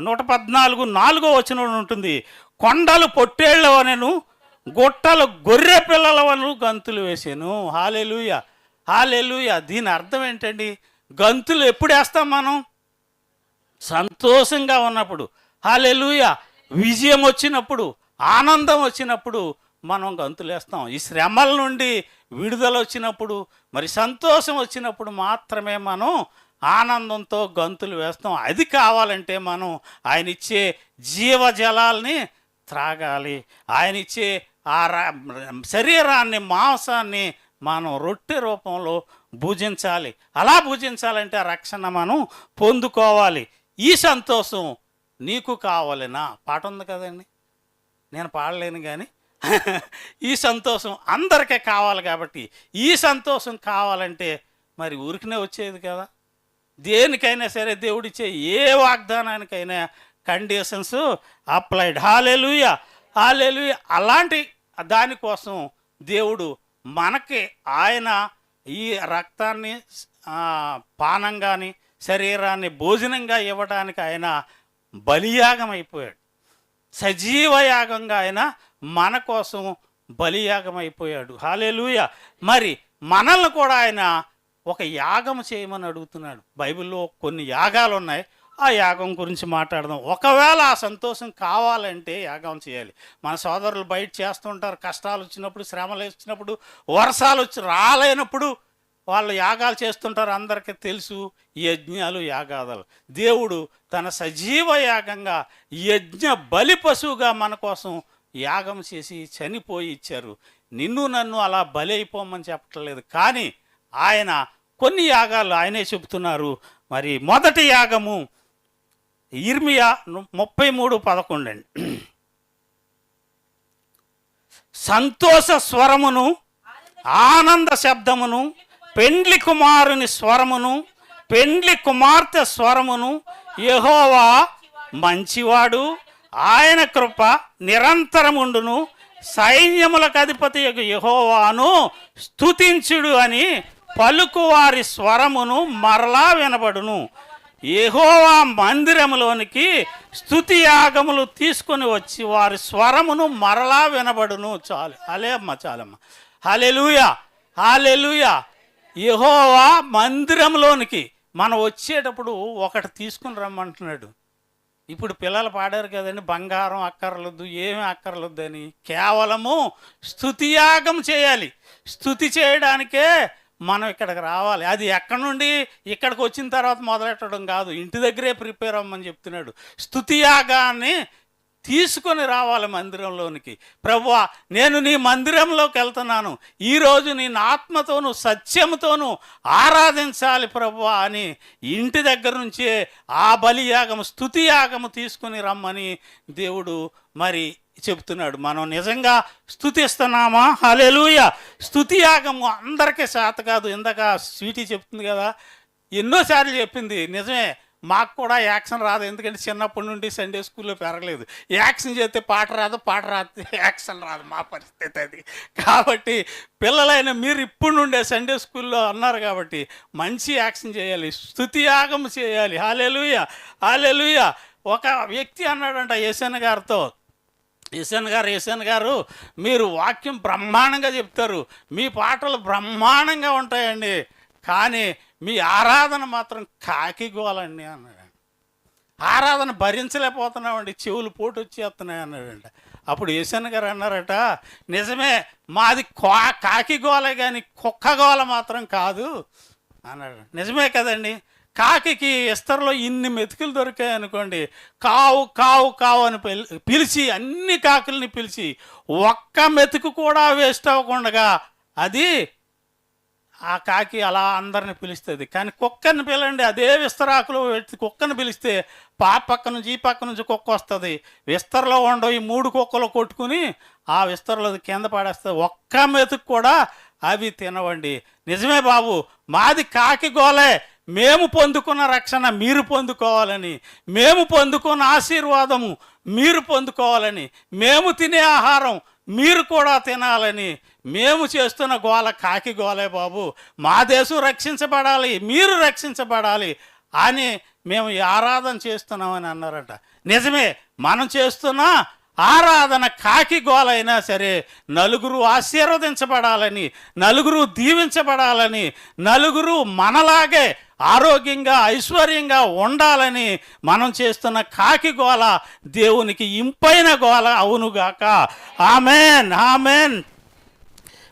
నూట పద్నాలుగు నాలుగో వచ్చిన ఉంటుంది కొండలు పొట్టేళ్ళవనెను గుట్టలు గొర్రె పిల్లల వలన గంతులు వేసాను. Hallelujah hallelujah. దీని అర్థం ఏంటండి? గంతులు ఎప్పుడు వేస్తాం మనం? సంతోషంగా ఉన్నప్పుడు. హాలెలుయ. విజయం వచ్చినప్పుడు ఆనందం వచ్చినప్పుడు మనం గంతులు వేస్తాం. ఈ శ్రమల నుండి విడుదల వచ్చినప్పుడు మరి సంతోషం వచ్చినప్పుడు మాత్రమే మనం ఆనందంతో గంతులు వేస్తాం. అది కావాలంటే మనం ఆయన ఇచ్చే జీవజలాల్ని త్రాగాలి. ఆయన ఇచ్చే ఆ రా- శరీరాన్ని మాంసాన్ని మనం రొట్టె రూపంలో భుజించాలి. అలా భుజించాలంటే ఆ రక్షణ మనం పొందుకోవాలి. ఈ సంతోషం నీకు కావాలినా? పాట ఉంది కదండి. నేను పాడలేను కానీ ఈ సంతోషం అందరికీ కావాలి కాబట్టి ఈ సంతోషం కావాలంటే మరి ఊరికనే వచ్చేది కదా. దేనికైనా సరే దేవుడిచ్చే ఏ వాగ్దానానికైనా కండిషన్స్ అప్లైడ్. హాలెలుయ! హాలెలుయ! అలాంటి దానికోసం దేవుడు మనకి ఆయన ఈ రక్తాన్ని పానంగాని శరీరాన్ని భోజనంగా ఇవ్వడానికి ఆయన బలియాగం అయిపోయాడు సజీవయాగంగా ఆయన మన కోసం బలియాగం అయిపోయాడు హాలేలుయ! మరి మనల్ని కూడా ఆయన ఒక యాగం చేయమని అడుగుతున్నాడు. బైబిల్లో కొన్ని యాగాలు ఉన్నాయి ఆ యాగం గురించి మాట్లాడదాం. ఒకవేళ ఆ సంతోషం కావాలంటే యాగం చేయాలి. మన సోదరులు బయట చేస్తుంటారు. కష్టాలు వచ్చినప్పుడు శ్రమలు వచ్చినప్పుడు వర్షాలు వచ్చి రాలేనప్పుడు వాళ్ళు యాగాలు చేస్తుంటారు. అందరికీ తెలుసు యజ్ఞాలు యాగాదాలు. దేవుడు తన సజీవ యాగంగా యజ్ఞ బలి పశువుగా మన కోసం యాగం చేసి చనిపోయి ఇచ్చారు. నిన్ను నన్ను అలా బలి అయిపోమని చెప్పట్లేదు. కానీ ఆయన కొన్ని యాగాలు ఆయనే చెబుతున్నారు. మరి మొదటి యాగము ఇర్మియా ముప్పై మూడు పదకొండు అండి. సంతోష స్వరమును ఆనంద శబ్దమును పెండ్లి కుమారుని స్వరమును పెండ్లి కుమార్తె స్వరమును యహోవా మంచివాడు. ఆయన కృప నిరంతరముండును. సైన్యములకు అధిపతి యహోవాను స్తుతించుడు అని పలుకువారి స్వరమును మరలా వినబడును. ఎహోవా మందిరములోనికి స్థుతి యాగములు తీసుకొని వచ్చి వారి స్వరమును మరలా వినబడును. చాలు. అలే అమ్మ చాలమ్మ హాలెలుయా హాలెలుయా ఎహోవా మందిరంలోనికి మనం వచ్చేటప్పుడు ఒకటి తీసుకుని రమ్మంటున్నాడు. ఇప్పుడు పిల్లలు పాడారు కదండి బంగారం అక్కర్లొద్దు ఏమి అక్కర్లొద్దు అని. కేవలము స్థుతియాగం చేయాలి. స్థుతి చేయడానికే మనం ఇక్కడికి రావాలి. అది ఎక్కడి నుండి ఇక్కడికి వచ్చిన తర్వాత మొదలెట్టడం కాదు. ఇంటి దగ్గరే ప్రిపేర్ అవ్వమని చెప్తున్నాడు. స్థుతియాగాన్ని తీసుకొని రావాలి మందిరంలోనికి. ప్రభువా నేను నీ మందిరంలోకి వెళ్తున్నాను. ఈరోజు నేను ఆత్మతోనూ సత్యముతోను ఆరాధించాలి ప్రభువా అని ఇంటి దగ్గర నుంచే ఆ బలియాగము స్థుతియాగము తీసుకొని రమ్మని దేవుడు మరి చెప్తున్నాడు మనం నిజంగా స్తుతిస్తున్నామా? హలెలూయ స్థుతి యాగము అందరికీ శాత కాదు. ఇందాక స్వీటీ చెప్తుంది కదా ఎన్నోసార్లు చెప్పింది. నిజమే మాకు కూడా యాక్షన్ రాదు. ఎందుకంటే చిన్నప్పటి నుండి సండే స్కూల్లో పెరగలేదు. యాక్షన్ చేస్తే పాట రాదు పాట రాదు యాక్షన్ రాదు. మా పరిస్థితి అది. కాబట్టి పిల్లలైన మీరు ఇప్పుడు నుండే సండే స్కూల్లో అన్నారు కాబట్టి మంచి యాక్షన్ చేయాలి. స్థుతి యాగం చేయాలి. హాలెలుయ హాలెలుయ ఒక వ్యక్తి అన్నాడంట యశన్ గారితో ఈశాన్ గారు ఈశాన్ గారు మీరు వాక్యం బ్రహ్మాండంగా చెప్తారు. మీ పాటలు బ్రహ్మాండంగా ఉంటాయండి. కానీ మీ ఆరాధన మాత్రం కాకిగోలండి అన్నాడు ఆరాధన భరించలేకపోతున్నామండి. చెవులు పోటు వచ్చేస్తున్నాయి అన్నాడంట అప్పుడు ఈశాన్ గారు అన్నారట నిజమే మాది కా కాకిగోలే కానీ కుక్కగోల మాత్రం కాదు అన్నాడు. నిజమే కదండి. కాకికి ఇస్తరులో ఇన్ని మెతుకులు దొరికాయి అనుకోండి కావు కావు కావు అని పిలిచి అన్ని కాకుల్ని పిలిచి ఒక్క మెతుకు కూడా వేస్ట్ అవ్వకుండా అది ఆ కాకి అలా అందరిని పిలుస్తుంది. కానీ కుక్కని పిలండి అదే విస్తరాకులు పెట్టి కుక్కని పిలిస్తే పా పక్క నుంచి ఈ పక్క నుంచి కుక్క వస్తుంది. విస్తరలో ఉండవు ఈ మూడు కుక్కలు కొట్టుకుని ఆ విస్తరలో అది కింద పడేస్తుంది. ఒక్క మెతుకు కూడా అవి తినవండి. నిజమే బాబు మాది కాకి గోలే. మేము పొందుకున్న రక్షణ మీరు పొందుకోవాలని మేము పొందుకున్న ఆశీర్వాదము మీరు పొందుకోవాలని మేము తినే ఆహారం మీరు కూడా తినాలని మేము చేస్తున్న గోల కాకి గోలే బాబు. మా దేశం రక్షించబడాలి మీరు రక్షించబడాలి అని మేము ఆరాధన చేస్తున్నామని అన్నారట. నిజమే మనం చేస్తున్న ఆరాధన కాకి గోలైనా సరే నలుగురు ఆశీర్వదించబడాలని నలుగురు దీవించబడాలని నలుగురు మనలాగే ఆరోగ్యంగా ఐశ్వర్యంగా ఉండాలని మనం చేస్తున్న కాకి గోల దేవునికి ఇంపైన గోల అవునుగాక. Amen amen.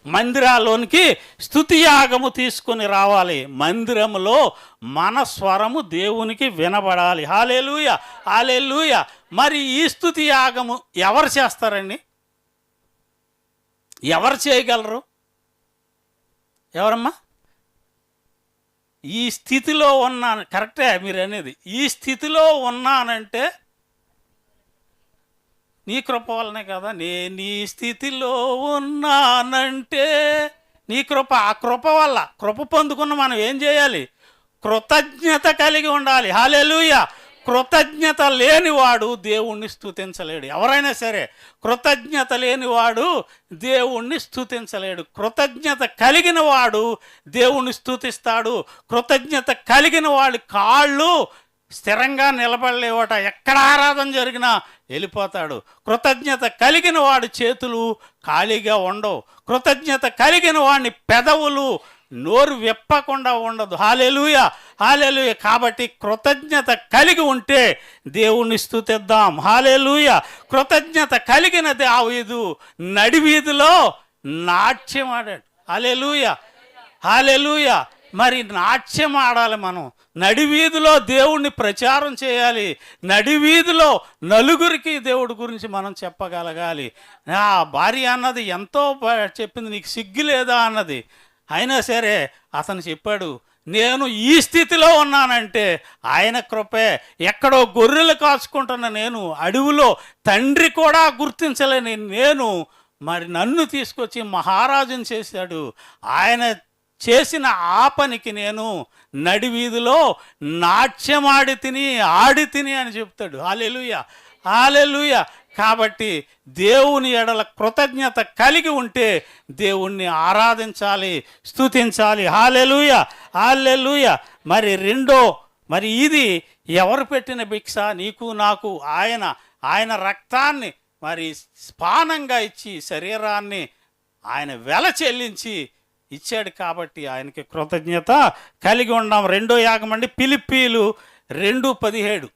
మందిరాల్లోనికి స్థుతియాగము తీసుకొని రావాలి. మందిరములో మన స్వరము దేవునికి వినబడాలి. Hallelujah hallelujah. మరి ఈ స్థుతి యాగము ఎవరు చేస్తారండి? ఎవరు చేయగలరు? ఎవరమ్మా? ఈ స్థితిలో ఉన్నాను. కరెక్టే మీరు అనేది. ఈ స్థితిలో ఉన్నానంటే నీ కృప వల్లనే కదా. నేను ఈ స్థితిలో ఉన్నానంటే నీ కృప ఆ కృప వల్ల కృప పొందుకున్న మనం ఏం చేయాలి? కృతజ్ఞత కలిగి ఉండాలి. హాలెలుయా కృతజ్ఞత లేనివాడు దేవుణ్ణి స్థుతించలేడు ఎవరైనా సరే కృతజ్ఞత లేనివాడు దేవుణ్ణి స్థుతించలేడు కృతజ్ఞత కలిగిన వాడు దేవుణ్ణి స్థుతిస్తాడు కృతజ్ఞత కలిగిన వాడి కాళ్ళు స్థిరంగా నిలబడలేవట ఎక్కడ ఆరాధన జరిగినా వెళ్ళిపోతాడు. కృతజ్ఞత కలిగిన వాడి చేతులు ఖాళీగా ఉండవు. కృతజ్ఞత కలిగిన వాడిని పెదవులు నోరు విప్పకుండా ఉండదు. హాలెలుయ! హాలెలుయ! కాబట్టి కృతజ్ఞత కలిగి ఉంటే దేవుణ్ణి స్థుతిద్దాం హాలెలుయ! కృతజ్ఞత కలిగిన దావీదు నడివీధిలో నాట్యం ఆడాడు. హాలెలుయ! హాలెలుయ! మరి నాట్యం ఆడాలి మనం. నడివీధిలో దేవుణ్ణి ప్రచారం చేయాలి. నడివీధిలో నలుగురికి దేవుడి గురించి మనం చెప్పగలగాలి. నా భార్య అన్నది ఎంతో చెప్పింది నీకు సిగ్గు లేదా? అన్నది. అయినా సరే అతను చెప్పాడు నేను ఈ స్థితిలో ఉన్నానంటే ఆయన కృపే. ఎక్కడో గొర్రెలు కాచుకుంటున్న నేను అడవిలో తండ్రి కూడా గుర్తించలేని నేను మరి నన్ను తీసుకొచ్చి మహారాజుని చేశాడు. ఆయన చేసిన ఆ పనికి నేను నడివీధిలో నాట్యమాడి తిని ఆడి తిని అని చెప్తాడు. హాలెలుయ హాలెలుయ కాబట్టి దేవుని ఎడల కృతజ్ఞత కలిగి ఉంటే దేవుణ్ణి ఆరాధించాలి స్తుతించాలి. హాలెలుయ హాలెలుయ మరి రెండో మరి ఇది ఎవరు పెట్టిన భిక్ష? నీకు నాకు ఆయన ఆయన రక్తాన్ని మరి స్పానంగా ఇచ్చి శరీరాన్ని ఆయన వెల చెల్లించి ఇచ్చాడు కాబట్టి ఆయనకి కృతజ్ఞత కలిగి ఉన్నాం రెండో యాగం అండి పిలిప్పీలు రెండు పదిహేడు.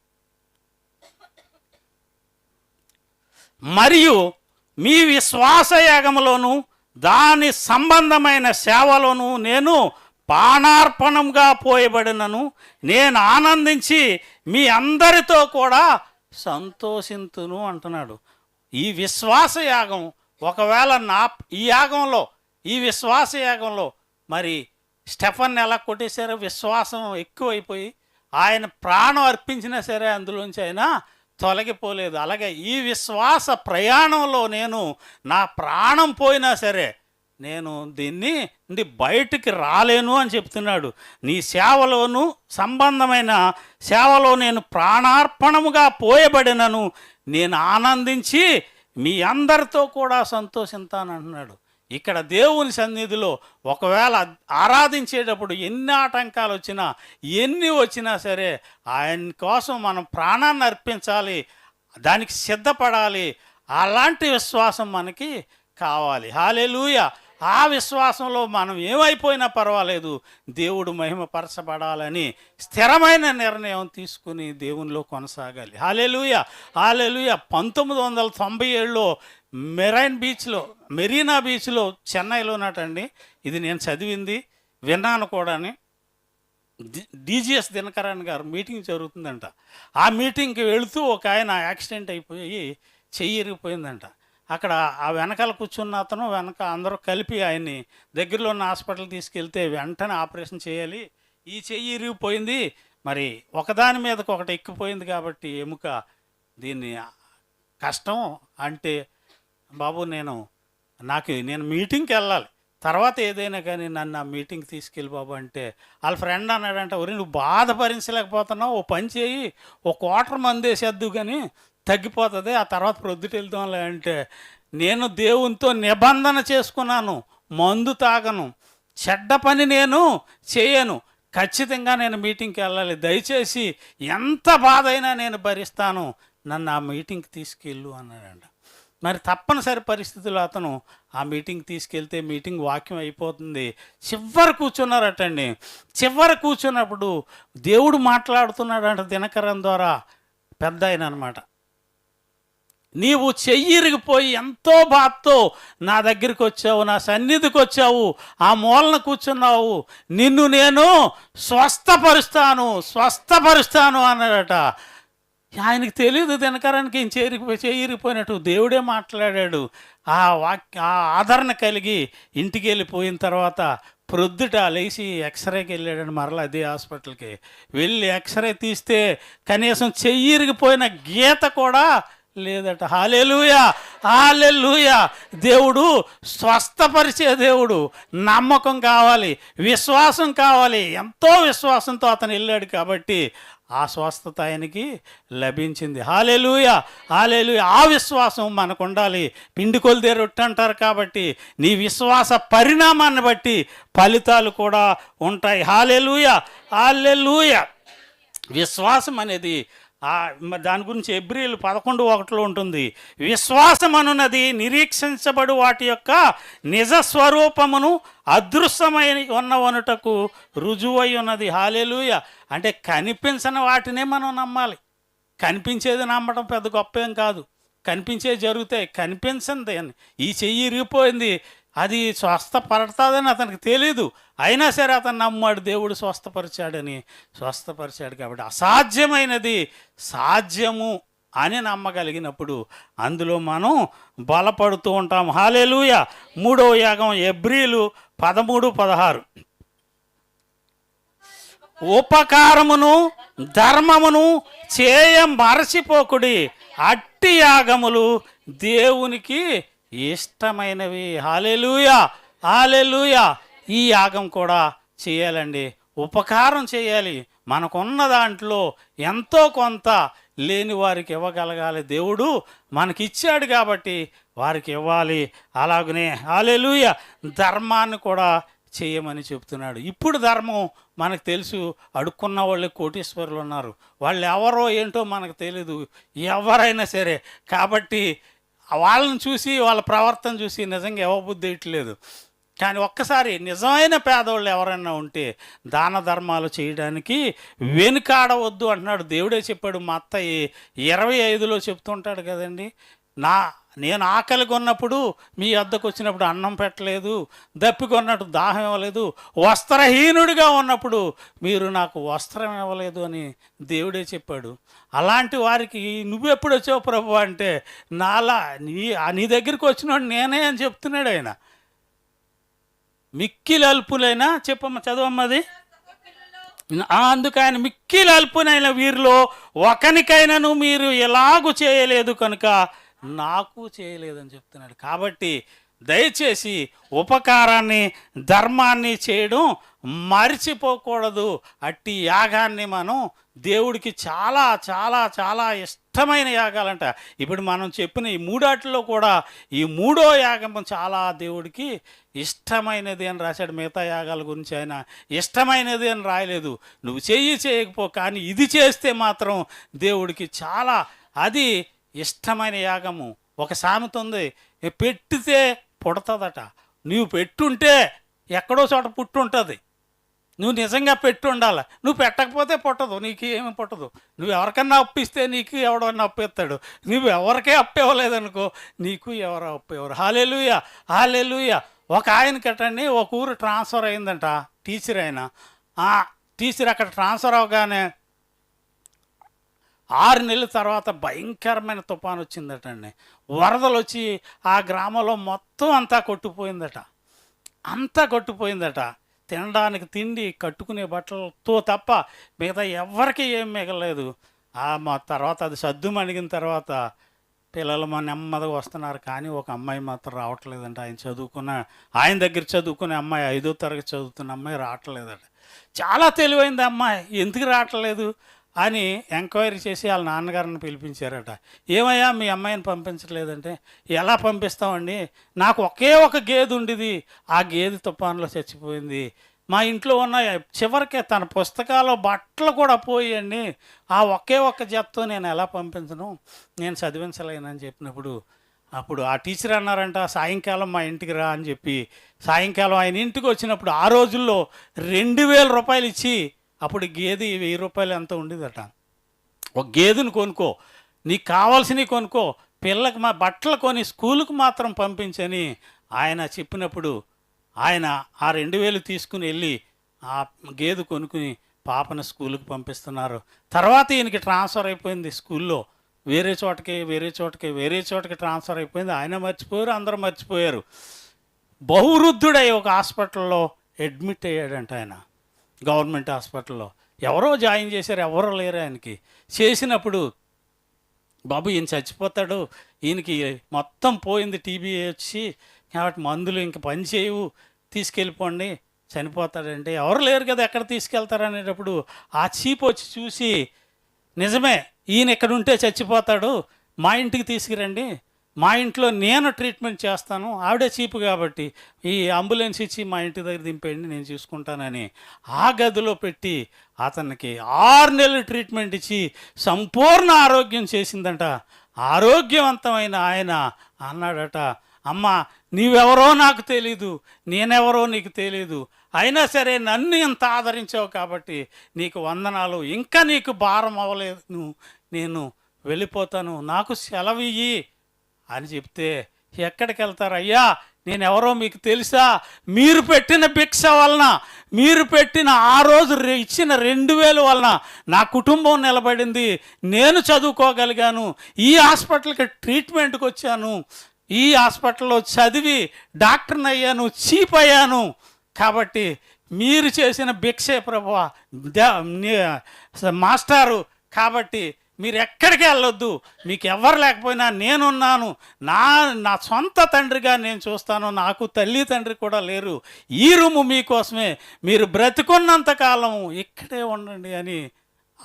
మరియు మీ విశ్వాస యాగములోను దాని సంబంధమైన సేవలోను నేను పానార్పణంగా పోయబడినను. నేను ఆనందించి మీ అందరితో కూడా సంతోషింతును అంటున్నాడు. ఈ విశ్వాస యాగం ఒకవేళ నా ఈ యాగంలో ఈ విశ్వాస యాగంలో మరి స్టెఫన్ ఎలా కొట్టేశారో విశ్వాసం ఎక్కువైపోయి ఆయన ప్రాణం అర్పించినా సరే అందులోంచి ఆయన తొలగిపోలేదు. అలాగే ఈ విశ్వాస ప్రయాణంలో నేను నా ప్రాణం పోయినా సరే నేను దీన్ని ఇది బయటికి రాలేను అని చెప్తున్నాడు. నీ సేవలోను సంబంధమైన సేవలో నేను ప్రాణార్పణముగా పోయబడినను నేను ఆనందించి మీ అందరితో కూడా సంతోషిస్తానంటున్నాడు. ఇక్కడ దేవుని సన్నిధిలో ఒకవేళ ఆరాధించేటప్పుడు ఎన్ని ఆటంకాలు వచ్చినా ఎన్ని వచ్చినా సరే ఆయన కోసం మనం ప్రాణాన్ని అర్పించాలి దానికి సిద్ధపడాలి. అలాంటి విశ్వాసం మనకి కావాలి. హాలేలుయ ఆ విశ్వాసంలో మనం ఏమైపోయినా పర్వాలేదు. దేవుడు మహిమపరచబడాలని స్థిరమైన నిర్ణయం తీసుకుని దేవునిలో కొనసాగాలి. హాలేలుయ హాలేలుయ పంతొమ్మిది వందల తొంభై ఏడులో మెరైన్ బీచ్లో మెరీనా బీచ్లో చెన్నైలో నాటండి. ఇది నేను చదివింది విన్నాను కూడాని. డీజీఎస్ దినకరన్ గారు మీటింగ్ జరుగుతుందంట. ఆ మీటింగ్కి వెళుతూ ఒక ఆయన యాక్సిడెంట్ అయిపోయి చెయ్యి ఇరిగిపోయిందంట. అక్కడ ఆ వెనకాల కూర్చున్న అతను వెనక అందరూ కలిపి ఆయన్ని దగ్గరలో ఉన్న హాస్పిటల్ తీసుకెళ్తే వెంటనే ఆపరేషన్ చేయాలి. ఈ చెయ్యి ఇరిగిపోయింది. మరి ఒకదాని మీదకి ఒకటి ఎక్కిపోయింది కాబట్టి ఎముక. దీన్ని కష్టం అంటే బాబు నేను నాకు నేను మీటింగ్కి వెళ్ళాలి. తర్వాత ఏదైనా కానీ నన్ను ఆ మీటింగ్ తీసుకెళ్ళి బాబు అంటే వాళ్ళ ఫ్రెండ్ అన్నాడంటే ఒరి నువ్వు బాధ భరించలేకపోతున్నావు ఓ పని చేయి ఓ క్వార్టర్ మంది వేసేద్దు కానీ తగ్గిపోతుంది ఆ తర్వాత ప్రొద్దుట వెళ్తాంలే అంటే నేను దేవునితో నిబంధన చేసుకున్నాను మందు తాగను చెడ్డ పని నేను చేయను ఖచ్చితంగా నేను మీటింగ్కి వెళ్ళాలి దయచేసి ఎంత బాధ అయినా నేను భరిస్తాను నన్ను ఆ మీటింగ్కి తీసుకెళ్ళు అన్నాడంట. మరి తప్పనిసరి పరిస్థితుల్లో అతను ఆ మీటింగ్ తీసుకెళ్తే మీటింగ్ వాక్యం అయిపోతుంది. చివరి కూర్చున్నారటండి. చివరి కూర్చున్నప్పుడు దేవుడు మాట్లాడుతున్నాడంట దినకరం ద్వారా పెద్ద ఆయన అనమాట నీవు చెయ్యిరిగిపోయి ఎంతో బాధతో నా దగ్గరికి వచ్చావు నా సన్నిధికి వచ్చావు ఆ మూలన కూర్చున్నావు. నిన్ను నేను స్వస్థపరుస్తాను స్వస్థపరుస్తాను అన్నాడట. ఆయనకి తెలియదు దినకరానికి ఏం చేరి చేరిపోయినట్టు దేవుడే మాట్లాడాడు. ఆ వాక్య ఆ ఆదరణ కలిగి ఇంటికి వెళ్ళిపోయిన తర్వాత ప్రొద్దుట లేచి ఎక్స్రేకి వెళ్ళాడండి మరలా అదే హాస్పిటల్కి. వెళ్ళి ఎక్స్రే తీస్తే కనీసం చెయ్యిరిగిపోయిన గీత కూడా లేదట. Hallelujah hallelujah. దేవుడు స్వస్థపరిచే దేవుడు. నమ్మకం కావాలి విశ్వాసం కావాలి. ఎంతో విశ్వాసంతో అతను వెళ్ళాడు కాబట్టి ఆ స్వస్థత ఆయనకి లభించింది. Hallelujah hallelujah. ఆ విశ్వాసం మనకు ఉండాలి. పిండి కొలిదే రొట్టె అంటారు కాబట్టి నీ విశ్వాస పరిణామాన్ని బట్టి ఫలితాలు కూడా ఉంటాయి. Hallelujah hallelujah. విశ్వాసం అనేది దాని గురించి ఎబ్రిల్ పదకొండు ఒకటిలో ఉంటుంది. విశ్వాసం అనున్నది నిరీక్షించబడు వాటి యొక్క నిజ స్వరూపమును అదృశ్యమై ఉన్నవనుటకు రుజువై ఉన్నది. హాలేలుయ. అంటే కనిపించని వాటినే మనం నమ్మాలి. కనిపించేది నమ్మడం పెద్ద గొప్ప ఏం కాదు. కనిపించేది జరుగుతాయి. కనిపించింది. ఈ చెయ్యి ఇరిగిపోయింది. అది స్వస్థపడతాదని అతనికి తెలీదు. అయినా సరే అతను నమ్మాడు దేవుడు స్వస్థపరిచాడని. స్వస్థపరిచాడు కాబట్టి అసాధ్యమైనది సాధ్యము అని నమ్మగలిగినప్పుడు అందులో మనం బలపడుతూ ఉంటాం. హాలేలుయ! మూడవ యాగం ఎబ్రిలు పదమూడు పదహారు. ఉపకారమును ధర్మమును చేయ మరచిపోకుడి. అట్టి యాగములు దేవునికి ఇష్టమైనవి. హాలెలుయా! హాలెలుయా! ఈ యాగం కూడా చేయాలండి. ఉపకారం చేయాలి. మనకున్న దాంట్లో ఎంతో కొంత లేని వారికి ఇవ్వగలగాలి. దేవుడు మనకిచ్చాడు కాబట్టి వారికి ఇవ్వాలి. అలాగనే హాలెలూయ! ధర్మాన్ని కూడా చేయమని చెప్తున్నాడు. ఇప్పుడు ధర్మం మనకు తెలుసు. అడుక్కున్న వాళ్ళే కోటీశ్వరులు ఉన్నారు. వాళ్ళు ఎవరో ఏంటో మనకు తెలియదు ఎవరైనా సరే. కాబట్టి వాళ్ళని చూసి వాళ్ళ ప్రవర్తన చూసి నిజంగా ఇవ్వబుద్ధి వేయట్లేదు కానీ ఒక్కసారి నిజమైన పేదవాళ్ళు ఎవరైనా ఉంటే దాన ధర్మాలు చేయడానికి వెనుకాడవద్దు అంటున్నాడు దేవుడే చెప్పాడు. మా అత్త ఇరవై ఐదులో చెప్తుంటాడు కదండి నా నేను ఆకలిగా ఉన్నప్పుడు మీ వద్దకు వచ్చినప్పుడు అన్నం పెట్టలేదు దప్పికొన్నట్టు దాహం ఇవ్వలేదు వస్త్రహీనుడిగా ఉన్నప్పుడు మీరు నాకు వస్త్రం ఇవ్వలేదు అని దేవుడే చెప్పాడు. అలాంటి వారికి నువ్వెప్పుడు వచ్చావు ప్రభు అంటే నాలా నీ నీ దగ్గరికి వచ్చినోడు నేనే అని చెప్తున్నాడు ఆయన. మిక్కిలి అల్పులైనా చెప్పమ్మ చదవమ్మది ఆ, అందుకు ఆయన మిక్కిలి అల్పునైన వీరిలో ఒకనికైనాను మీరు ఎలాగూ చేయలేదు కనుక నాకు చేయలేదని చెప్తున్నాడు. కాబట్టి దయచేసి ఉపకారాన్ని ధర్మాన్ని చేయడం మర్చిపోకూడదు. అట్టి యాగాన్ని మనం దేవుడికి చాలా చాలా చాలా ఇష్టమైన యాగాలంట. ఇప్పుడు మనం చెప్పిన ఈ మూడాటిలో కూడా ఈ మూడో యాగం చాలా దేవుడికి ఇష్టమైనది అని రాశాడు. మిగతా యాగాల గురించి ఆయన ఇష్టమైనది అని రాయలేదు. నువ్వు చెయ్యి చేయకపో కానీ ఇది చేస్తే మాత్రం దేవుడికి చాలా అది ఇష్టమైన యాగము. ఒక సామెత ఉంది పెట్టితే పుడతదట. నువ్వు పెట్టుంటే ఎక్కడో చోట పుట్టుంటుంది. నువ్వు నిజంగా పెట్టి ఉండాలి నువ్వు పెట్టకపోతే పుట్టదు నీకు ఏమి పుట్టదు. నువ్వు ఎవరికన్నా అప్పిస్తే నీకు ఎవడన్నా అప్పిస్తాడు. నువ్వు ఎవరికే అప్పివ్వలేదనుకో నీకు ఎవరు అప్పివ్వరు. Hallelujah hallelujah. ఒక ఆయన కట్టండి ఒక ఊరు ట్రాన్స్ఫర్ అయిందంట టీచర్ ఆయన. టీచర్ అక్కడ ట్రాన్స్ఫర్ అవగానే ఆరు నెలల తర్వాత భయంకరమైన తుఫాను వచ్చిందటండి. వరదలు వచ్చి ఆ గ్రామంలో మొత్తం అంతా కొట్టుపోయిందట అంతా కొట్టుపోయిందట తినడానికి తిండి కట్టుకునే బట్టలతో తప్ప మిగతా ఎవరికి ఏం మిగలేదు ఆ మా తర్వాత అది సద్దు మణిగిన తర్వాత పిల్లలు మా నెమ్మదిగా వస్తున్నారు. కానీ ఒక అమ్మాయి మాత్రం రావట్లేదంట. ఆయన చదువుకున్న ఆయన దగ్గర చదువుకునే అమ్మాయి ఐదో తరగతి చదువుతున్న అమ్మాయి రావట్లేదట. చాలా తెలివైంది అమ్మాయి. ఎందుకు రావట్లేదు? అని ఎంక్వైరీ చేసి వాళ్ళ నాన్నగారిని పిలిపించారట. ఏమయ్యా మీ అమ్మాయిని పంపించలేదంటే ఎలా పంపిస్తామండి? నాకు ఒకే ఒక గేదె ఉండేది. ఆ గేదె తుఫాన్లో చచ్చిపోయింది. మా ఇంట్లో ఉన్న చివరికి తన పుస్తకాలు బట్టలు కూడా పోయండి. ఆ ఒకే ఒక్క జతతో నేను ఎలా పంపించను? నేను చదివించలేనని చెప్పినప్పుడు అప్పుడు ఆ టీచర్ అన్నారంట సాయంకాలం మా ఇంటికి రా అని చెప్పి. సాయంకాలం ఆయన ఇంటికి వచ్చినప్పుడు ఆ రోజుల్లో రెండు వేల రూపాయలు ఇచ్చి అప్పుడు గేదె వెయ్యి రూపాయలు ఎంత ఉండేదట? ఒక గేదెను కొనుక్కో. నీకు కావాల్సినవి కొనుక్కో. పిల్లకి మా బట్టలు కొని స్కూలుకు మాత్రం పంపించని ఆయన చెప్పినప్పుడు ఆయన ఆ రెండు వేలు తీసుకుని వెళ్ళి ఆ గేదె కొనుక్కుని పాపను స్కూలుకి పంపిస్తున్నారు. తర్వాత ఈయనకి ట్రాన్స్ఫర్ అయిపోయింది స్కూల్లో. వేరే చోటకి వేరే చోటకి వేరే చోటకి ట్రాన్స్ఫర్ అయిపోయింది. ఆయన మర్చిపోయారు అందరూ మర్చిపోయారు. బహువృద్ధుడై ఒక హాస్పిటల్లో అడ్మిట్ అయ్యాడంట ఆయన. గవర్నమెంట్ హాస్పిటల్లో. ఎవరో జాయిన్ చేశారు ఎవరో లేరు ఆయనకి. చేసినప్పుడు బాబు ఈయన చచ్చిపోతాడు ఈయనకి మొత్తం పోయింది టీబీ వచ్చి కాబట్టి మందులు ఇంక పని చేయవు తీసుకెళ్ళిపోండి చనిపోతాడంటే. ఎవరు లేరు కదా ఎక్కడ తీసుకెళ్తారు అనేటప్పుడు ఆ చీప్ వచ్చి చూసి నిజమే ఈయన ఎక్కడుంటే చచ్చిపోతాడు మా ఇంటికి తీసుకురండి మా ఇంట్లో నేను ట్రీట్మెంట్ చేస్తాను ఆవిడే చీపు కాబట్టి ఈ అంబులెన్స్ ఇచ్చి మా ఇంటి దగ్గర దింపేయండి నేను చూసుకుంటానని ఆ గదిలో పెట్టి అతనికి ఆరు నెలలు ట్రీట్మెంట్ ఇచ్చి సంపూర్ణ ఆరోగ్యం చేసిందంట. ఆరోగ్యవంతమైన ఆయన అన్నాడట. అమ్మ నీవెవరో నాకు తెలీదు నేనెవరో నీకు తెలీదు. అయినా సరే నన్ను ఇంత ఆదరించావు కాబట్టి నీకు వందనాలు. ఇంకా నీకు భారం అవ్వలేదు. నేను వెళ్ళిపోతాను. నాకు సెలవు ఇయ్యి. అని చెప్తే ఎక్కడికి వెళ్తారు అయ్యా నేను ఎవరో మీకు తెలుసా? మీరు పెట్టిన భిక్ష వలన మీరు పెట్టిన ఆ రోజు ఇచ్చిన రెండు వేలు వలన నా కుటుంబం నిలబడింది. నేను చదువుకోగలిగాను. ఈ హాస్పిటల్కి ట్రీట్మెంట్కి వచ్చాను. ఈ హాస్పిటల్లో చదివి డాక్టర్ని అయ్యాను చీప్ అయ్యాను కాబట్టి మీరు చేసిన భిక్షే ప్రభు మాస్టారు. కాబట్టి మీరు ఎక్కడికి వెళ్ళొద్దు. మీకు ఎవరు లేకపోయినా నేనున్నాను. నా నా సొంత తండ్రిగా నేను చూస్తాను. నాకు తల్లి తండ్రి కూడా లేరు. ఈ రూము మీకోసమే. మీరు బ్రతికున్నంత కాలం ఇక్కడే ఉండండి అని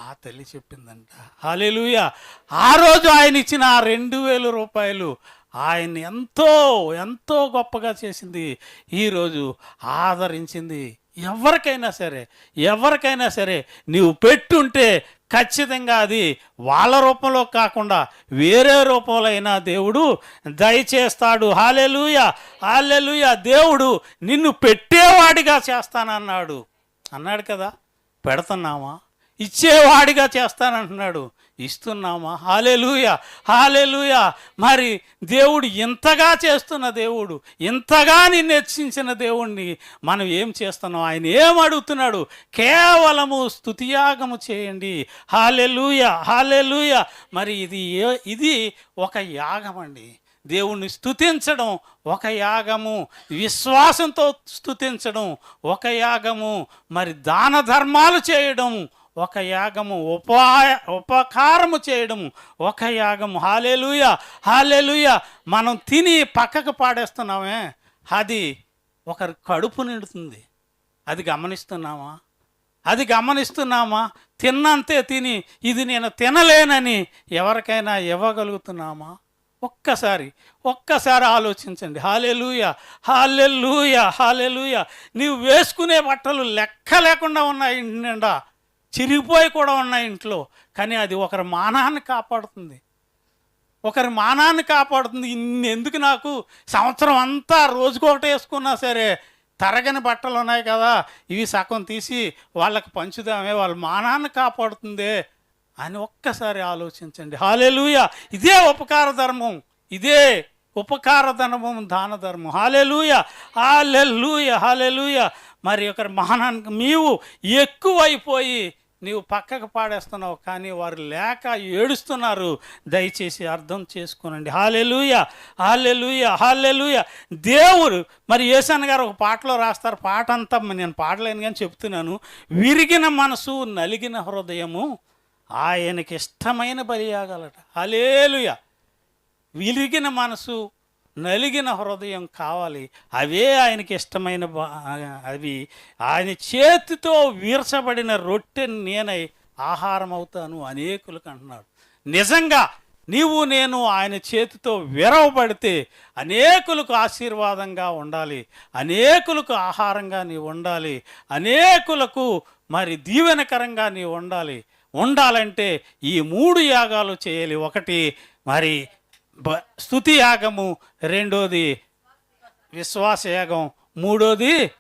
ఆ తల్లి చెప్పిందంట. హాలేలుయ ఆ రోజు ఆయన ఇచ్చిన ఆ రెండు వేల రూపాయలు ఆయన్ని ఎంతో ఎంతో గొప్పగా చేసింది. ఈరోజు ఆదరించింది. ఎవరికైనా సరే ఎవరికైనా సరే నీవు పెట్టుంటే ఖచ్చితంగా అది వాళ్ళ రూపంలో కాకుండా వేరే రూపంలో అయినా దేవుడు దయచేస్తాడు. హాలెలుయ హాలెలుయ దేవుడు నిన్ను పెట్టేవాడిగా చేస్తానన్నాడు. అన్నాడు కదా పెడుతున్నావా? ఇచ్చేవాడిగా చేస్తానంటున్నాడు ఇస్తున్నామా? Hallelujah hallelujah. మరి దేవుడు ఇంతగా చేస్తున్న దేవుడు ఇంతగా నిన్ను హెచ్చించిన దేవుణ్ణి మనం ఏం చేస్తున్నాం? ఆయన ఏం అడుగుతున్నాడు? కేవలము స్తుతియాగము చేయండి. Hallelujah hallelujah. మరి ఇది ఏ- ఇది ఒక యాగం అండి దేవుణ్ణి స్థుతించడం ఒక యాగము. విశ్వాసంతో స్థుతించడం ఒక యాగము. మరి దాన ధర్మాలు చేయడం ఒక యాగము ఉపాయ ఉపకారము చేయడము. ఒక యాగము. Hallelujah hallelujah. మనం తిని పక్కకు పాడేస్తున్నామే. అది ఒకరి కడుపు నిండుతుంది. అది గమనిస్తున్నామా? అది గమనిస్తున్నామా? తిన్నంతే తిని ఇది నేను తినలేనని ఎవరికైనా ఇవ్వగలుగుతున్నామా? ఒక్కసారి ఒక్కసారి ఆలోచించండి. Hallelujah hallelujah hallelujah. నీవు వేసుకునే బట్టలు లెక్క లేకుండా ఉన్నాయి నిండా. చిరిగిపోయి కూడా ఉన్నాయి ఇంట్లో. కానీ అది ఒకరి మానాన్ని కాపాడుతుంది. ఒకరి మానాన్ని కాపాడుతుంది. ఇన్ని ఎందుకు నాకు? సంవత్సరం అంతా రోజుకొకటి వేసుకున్నా సరే తరగని బట్టలు ఉన్నాయి కదా. ఇవి సగం తీసి వాళ్ళకి పంచుదామే. వాళ్ళ మానాన్ని కాపాడుతుందే అని ఒక్కసారి ఆలోచించండి. హాలేలుయ! ఇదే ఉపకార ధర్మం. ఇదే ఉపకార ధర్మం దాన ధర్మం. హాలేలుయ! హాలెలుయ! హాలెలుయ! మరి ఒకరి మానానికి నీవు ఎక్కువైపోయి నీవు పక్కకు పాడేస్తున్నావు కానీ వారు లేక ఏడుస్తున్నారు. దయచేసి అర్థం చేసుకోనండి. Hallelujah hallelujah hallelujah. దేవుడు మరి యేసన్ గారు ఒక పాటలో రాస్తారు. పాట అంతా నేను పాడలేను కానీ చెప్తున్నాను. విరిగిన మనసు నలిగిన హృదయము ఆయనకి ఇష్టమైన బలియాగలట హాలేలుయ. విరిగిన మనసు నలిగిన హృదయం కావాలి. అవే ఆయనకి ఇష్టమైన బా- అవి ఆయన చేతితో వీర్చబడిన రొట్టె నేనై ఆహారం అవుతాను అనేకులకు అంటున్నాడు. నిజంగా నీవు నేను ఆయన చేతితో విరవబడితే అనేకులకు ఆశీర్వాదంగా ఉండాలి. అనేకులకు ఆహారంగా నీవు ఉండాలి. అనేకులకు మరి దీవెనకరంగా నీవు ఉండాలి. ఉండాలంటే ఈ మూడు యాగాలు చేయాలి. ఒకటి మరి బ- స్తుతి యాగము రెండోది విశ్వాసయాగం మూడోది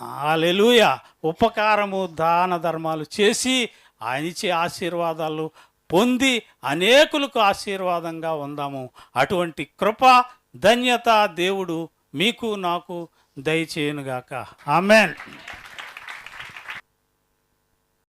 హాలెలూయ ఉపకారము దాన ధర్మాలు చేసి ఆయన ఇచ్చే ఆశీర్వాదాలు పొంది అనేకులకు ఆశీర్వాదంగా ఉందాము. అటువంటి కృప ధన్యత దేవుడు మీకు నాకు దయచేయునుగాక. ఆమెన్.